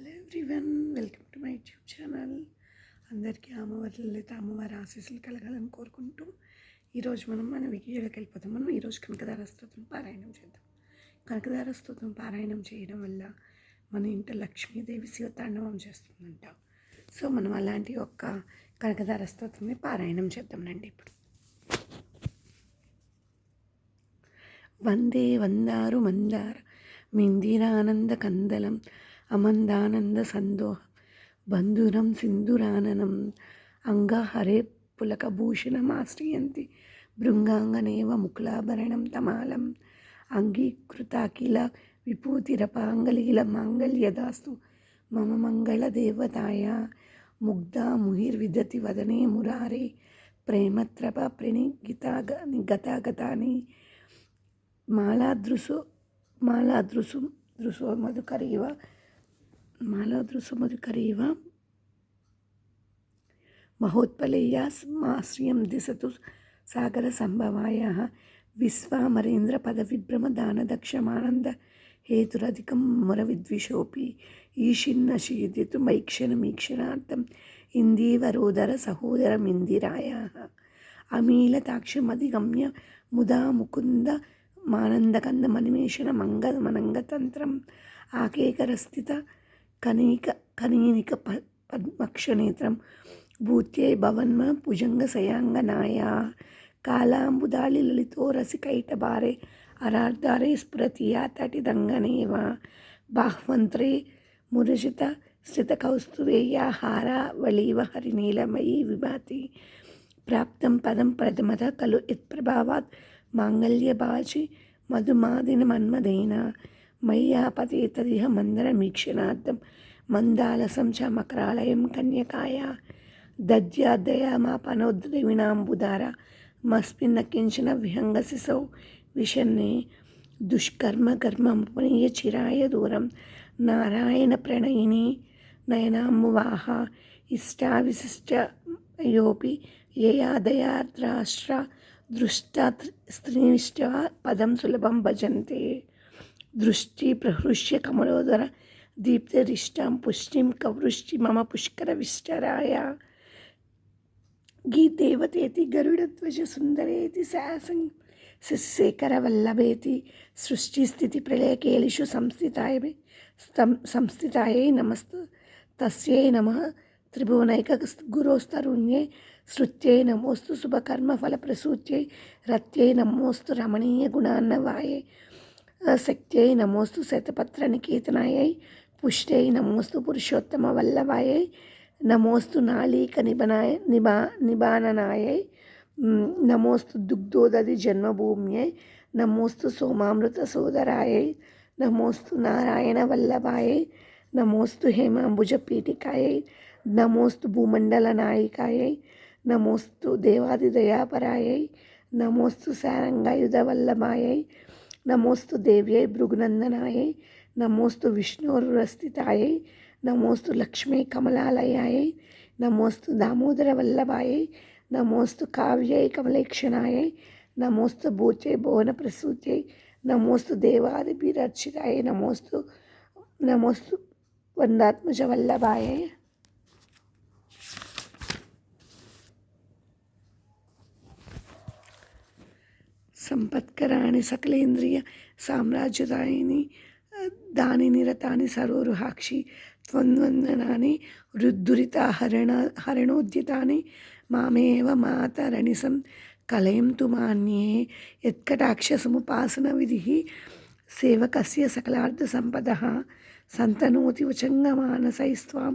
Hello everyone welcome to my YouTube channel అందరికీ అమ్మవారి లలిత అమ్మవారి ఆశీస్సులు కలగాలని కోరుకుంటూ ఈరోజు మనం మన వీడియోలోకి వెళ్ళిపోతాం. మనం ఈరోజు కనకదార స్తోత్రం పారాయణం చేద్దాం. కనకదార స్తోత్రం పారాయణం చేయడం వల్ల మన ఇంట లక్ష్మీదేవి శివతాండవం చేస్తుందంట. సో మనం అలాంటి ఒక్క కనకదార స్తోత్రంని పారాయణం చేద్దామండి ఇప్పుడు. వందే వందారు మందార మిందిరానంద కందలం అమందానంద సందోహం బంధురం సింధురాననం అంగహరే పులకభూషణమాశ్రయంతి భృంగాంగనేవ ముకులాభరణం తమాలం అంగీకృతాఖిల విభూతిరపాంగలీల మాంగళ్యదాస్తు మమ మంగళదేవతాయ ముగ్ధా ముహిర్విదతి వదనే మురారే ప్రేమత్రప ప్రణిగితా గతాగతాని మాలాదృశు మాలాదృశు దృశో మధుకరీవ మాలాదృశు మధుకరీవ మహోత్పలేయాస్మాశ్రియం దిశతు సాగర సంభవాయ విశ్వామరేంద్ర పదవిభ్రమ దానదక్షమానంద హేతురధికం మురవిద్విషోపి ఈషిన్న శీదితు మైక్షణమీక్షణార్థం ఇందీవరోదర సహోదరమిందిరాయ అమీలతాక్షమధిగమ్య ముదా ముకుంద మానందకంద మనిమేషణ మంగ మనంగతంత్రం ఆకేకరస్థిత కనీక కనీనిక ప పద్మక్షనేత్రం. భూత్యై భవన్మ భుజంగ సయాంగనాయ. కాలాంబుదాళి లలితో రసికైటబారే అరార్ధారే స్ఫురతి తటిదంగనేవ. బాహ్వంత్రే మురుషిత మురజిత స్థితకౌస్తువేయ హారావళీవ హరినీలమయీ విభాతి. ప్రాప్తం పదం ప్రథమత ఖలు యత్ప్రభావాత్. మాంగళ్యభాషి మధుమాదిన మన్మదేన మయ్యాపతేతదిహ మందరమీక్షణార్థం మందాలసం చ మకరాలయం కన్యకాయ దద్యాదయామాపనోద్రవిణాంబుదార మస్మిన్న కించన విహంగశిసౌ విషన్నే దుష్కర్మ కర్మముపనీయ చిరాయ దూరం నారాయణ ప్రణయిని నయనాంబువాహ ఇష్టా విశిష్ట యోపి యయాదయాద్రాష్ట్ర దృష్ట స్త్రీనిష్ట పదం సులభం భజంతే दृष्टि प्रहृष्य कमलोदर दीप्तरिष्टां पुष्टि कवृष्टि मम पुष्करविष्टराया। गीदेवतेति वल्लभे सासं सस्येखरवल्लभेति सृष्टिस्थितिप्रलयकेलिषु संस्थिताय मे स्तं संस्थितायै नमस्त। तस्यै नमः। त्रिभुवनैकगुरोस्तरुण्ये श्रुत्यै नमोऽस्तु शुभकर्मफलप्रसूत्यै रत्यै नमोऽस्तु रमणीयगुणान्नवाये శక్త్యై నమోస్తు శతపత్ర నికేతనాయై పుష్ట్యై నమోస్తు పురుషోత్తమ వల్లభాయై నమోస్తు నాళీక నిబనాయ నిబా నిబాననాయై నమోస్తు దుగ్ధోదది జన్మభూమ్యై నమోస్తు సోమామృత సోదరాయై నమోస్తు నారాయణ వల్లభాయై నమోస్తు హేమాంబుజ పీఠికాయై నమోస్తు భూమండల నాయికాయై నమోస్తు దేవాదిదయాపరాయై నమోస్తు సారంగాయుధ వల్లభాయై నమోస్తు దేవ్యై భృగునందనాయై నమోస్తు విష్ణోరురస్థితాయై నమోస్తు లక్ష్మీ కమలాలయాయై నమోస్తు దామోదర వల్లభాయై నమోస్తు కావ్యై కమలేక్షణాయై నమోస్తు భూచై భువన ప్రసూత్యై నమోస్తు దేవాదిభిరర్చితాయై నమోస్తు నమోస్తు వందాత్మజ వల్లభాయై సంపత్కరాణి సకలేంద్రియ సామ్రాజ్యదాయిని దాని నిరతాని సరోరుహాక్షి త్వంద్వందనాని రుద్ధురిత హరణ హరణోద్యతాని మామేవ మాతరణిసం కలయం తు మాన్యే యత్కటాక్షసముపాసన విధి సేవకస్య సకలార్థ సంపద సంతనోతి వచంగమానసైస్వాం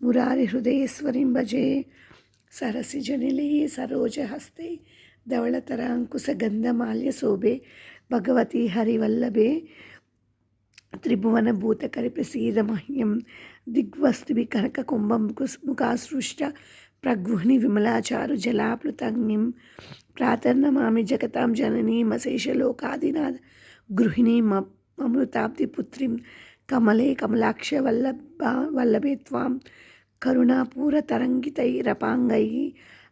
మురారి హృదయేశ్వరిం భజే సరసి జనిలే సరోజహస్తే ధవళతరాంకుశగంధమాల్యశోభే భగవతి హరివల్లభే త్రిభువనభూతకరి ప్రసీదమహ్యం దిగ్వస్తుభి కనక కుంభం ముఖాసృష్ట ప్రగృహ్ణి విమలాచారు జలాప్లుతగ్నిం ప్రాతర్నమామి జగతాం జననీమశేషలోకాదినాథ గృహిణీ మమృతాబ్ది పుత్రిం కమలే కమలాక్ష వల్లభ వల్లభే త్వాం కరుణాపూరతరంగితైరపాంగై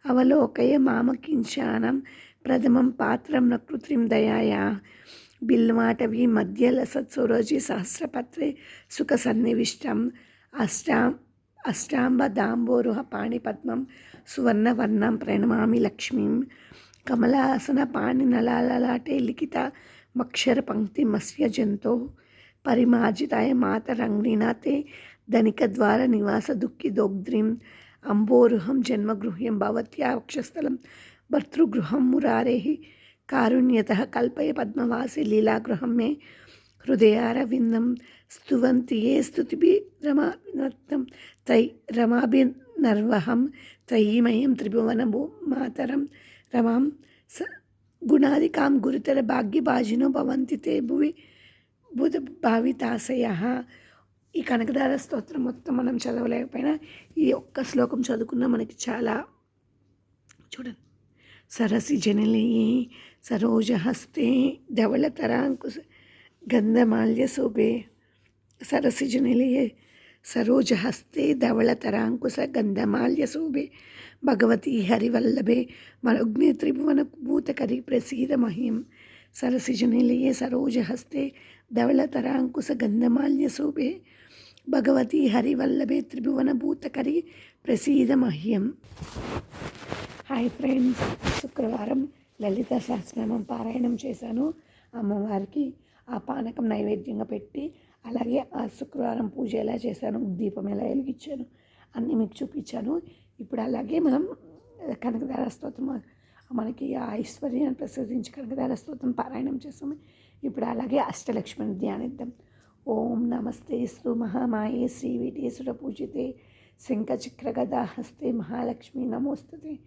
అవలోకయ మామకించానం ప్రథమం పాత్రం న కృత్రిం దయాయా. బిల్వాటవి మధ్య లసత్సురోజి సహస్రపత్రే సుఖ సన్నివిష్టం అష్టాం అష్టాంబ దాంబోరుహ పాణిపద్మం సువర్ణవర్ణం ప్రణమామి లక్ష్మీం. కమలాసన పాణినలాలలాటే లిఖిత మక్షర పంక్తి మత్స్య జంతో. పరిమార్జితాయ మాతరంగ్నినా ధనిక ధనికద్వార నివాస దుఃఖి దోగ్ద్రిం. अम्बोरुहं जन्मगृह्यं भवत्या वक्षस्थलं भर्तृगृहं मुरारेः कारुण्यतः कल्पय पद्मवासि लीलागृहं मे हृदयारविन्दं स्तुवन्ति ये स्तुतिभिः रमा नर्तं तै रमाभिनर्वहं त्रयीमयं मातर मातरं रमां स गुणादिकां गुरुतरभाग्यभाजिनो भवन्ति ते भुवि बुधभावितासयः ఈ కనకదార స్తోత్రం మొత్తం మనం చదవలేకపోయినా ఈ ఒక్క శ్లోకం చదువుకున్నా మనకి చాలా చూడండి. సరసి జనలేయే సరోజహస్తే ధవళతరాంకుశ గంధమాల్య శోభే. సరసి జనలేయే సరోజహస్తే ధవళతరాంకుశ గంధమాల్య శోభే. భగవతి హరివల్లభే మరుగ్నే త్రిభువన భూతకరి ప్రసీద మహ్యం సరసి జనలేయే సరోజహస్తే ధవళతరాంకుశ గంధమాల్య శోభే. భగవతి హరివల్లభే త్రిభువన భూతకరి ప్రసీద మహ్యం హాయ్ ఫ్రెండ్స్ శుక్రవారం లలిత సహస్రనామం పారాయణం చేశాను. అమ్మవారికి ఆ పానకం నైవేద్యంగా పెట్టి అలాగే ఆ శుక్రవారం పూజ ఎలా చేశాను దీపం ఎలా వెలిగించాను అన్నీ మీకు చూపించాను. ఇప్పుడు అలాగే మనం కనకదార స్తోత్రం మనకి ఆ ఐశ్వర్యాన్ని ప్రసాదించి కనకదార స్తోత్రం పారాయణం చేస్తాము. ఇప్పుడు అలాగే అష్టలక్ష్మిని ధ్యానిద్దాం. ఓం నమస్తే శ్రీ మహామాయే శ్రీ విటేశ్వర పూజితే శంఖచక్రగదా హస్తే మహాలక్ష్మి నమోస్తుతే.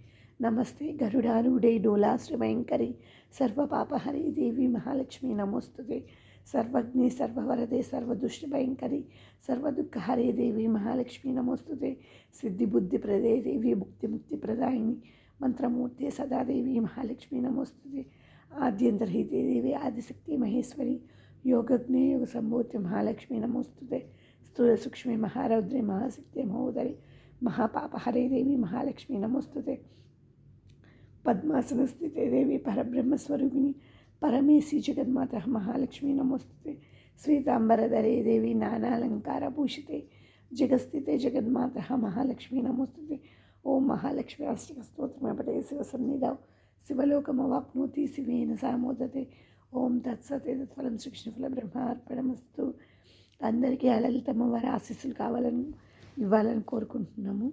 నమస్తే గరుడారూఢే డోలాశ్రభయంకరి సర్వపాపహరి దేవి మహాలక్ష్మి నమోస్తుతే. సర్వజ్ఞే సర్వవరదే సర్వదుష్టభయంకరి సర్వదుఃఖహరే దేవి మహాలక్ష్మి నమోస్తుతే. సిద్ధిబుద్ధి ప్రదే దేవి ముక్తి ముక్తి ప్రదాయిని మంత్రమూర్తే సదాదేవి మహాలక్ష్మి నమోస్తుతే. ఆద్యంతరహితే దేవి ఆదిశక్తి మహేశ్వరి योगग्ने योगसम्भूते महालक्ष्मी नमोस्तुते। स्थूलसूक्ष्मे महारौद्रे महोदरी। महापाप हरे देवी महालक्ष्मी नमोस्तुते। पद्मासनस्थिते देवी परब्रह्मस्वरूपिणी परमेशी जगन्मातः महालक्ष्मी नमोस्तुते। श्वेताम्बरधरे देवी नानालङ्कारभूषिते जगस्थिते जगन्मातः महालक्ष्मी नमोस्तुते। ओम महालक्ष्मी अष्टकस्तोत्रमे पटे शिवसन्निधौ। शिवलोकमवाप्नोति शिवेन सा मोदते ఓం తత్సతే ఫలం శ్రీకృష్ణఫల బ్రహ్మార్పణమస్తు. అందరికీ అలలితమ్మ వారి ఆశీస్సులు కావాలని ఇవ్వాలని కోరుకుంటున్నాము.